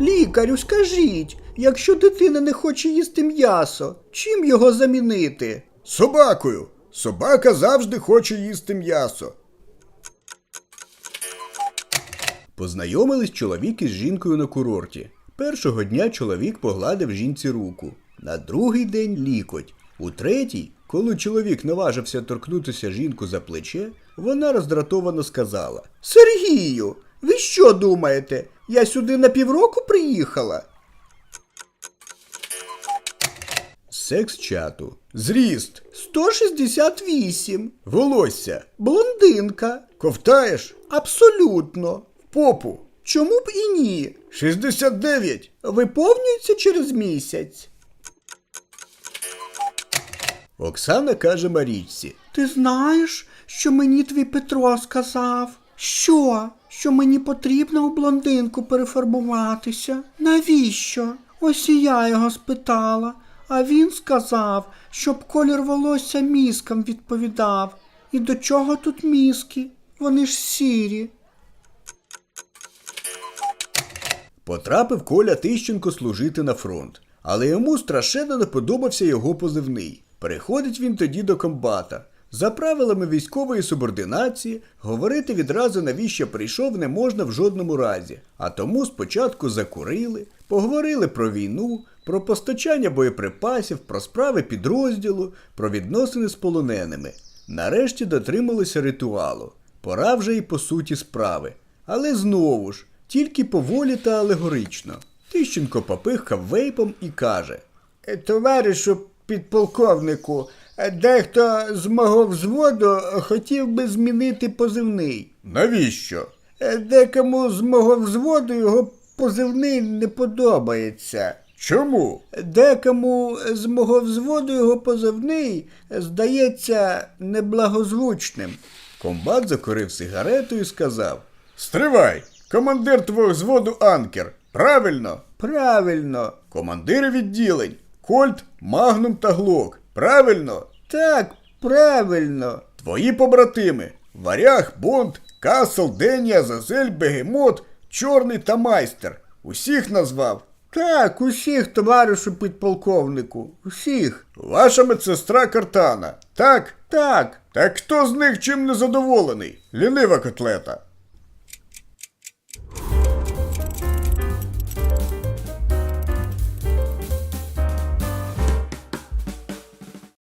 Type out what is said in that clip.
Лікарю, скажіть, якщо дитина не хоче їсти м'ясо, чим його замінити? Собакою. Собака завжди хоче їсти м'ясо. Познайомились чоловік із жінкою на курорті. Першого дня чоловік погладив жінці руку, на другий день лікоть. У третій, коли чоловік наважився торкнутися жінку за плече, вона роздратовано сказала: Сергію, ви що думаєте? Я сюди на півроку приїхала? Секс чату. Зріст. 168. Волосся. Блондинка. Ковтаєш? Абсолютно. Попу. Чому б і ні? 69. Виповнюється через місяць. Оксана каже Марічці. Ти знаєш, що мені твій Петро сказав? Що? Що мені потрібно у блондинку перефарбуватися? Навіщо? Ось і я його спитала, а він сказав, щоб колір волосся мізкам відповідав. І до чого тут мізки? Вони ж сірі. Потрапив Коля Тищенко служити на фронт, але йому страшенно не подобався його позивний. Переходить він тоді до комбата. За правилами військової субординації говорити відразу навіщо прийшов не можна в жодному разі. А тому спочатку закурили, поговорили про війну, про постачання боєприпасів, про справи підрозділу, про відносини з полоненими. Нарешті дотрималися ритуалу. Пора вже і по суті справи. Але знову ж, тільки поволі та алегорично. Тищенко попихав вейпом і каже: Е, Товаришу підполковнику, дехто з мого взводу хотів би змінити позивний. Навіщо? Е, Декому з мого взводу його позивний не подобається. Чому? Декому з мого взводу його позивний здається неблагозвучним. комбат закурив сигарету і сказав: Стривай! Командир твого взводу Анкер. Правильно? Правильно. Командири відділень. Кольт, Магнум та Глок. Правильно? Так, правильно. Твої побратими. Варяг, Бонд, Касл, Дені, Азазель, Бегемот, Чорний та Майстер. Усіх назвав. Так, усіх, товаришу підполковнику. Усіх. Ваша медсестра Картана. Так? Так. Так хто з них чим не задоволений? Лінива котлета.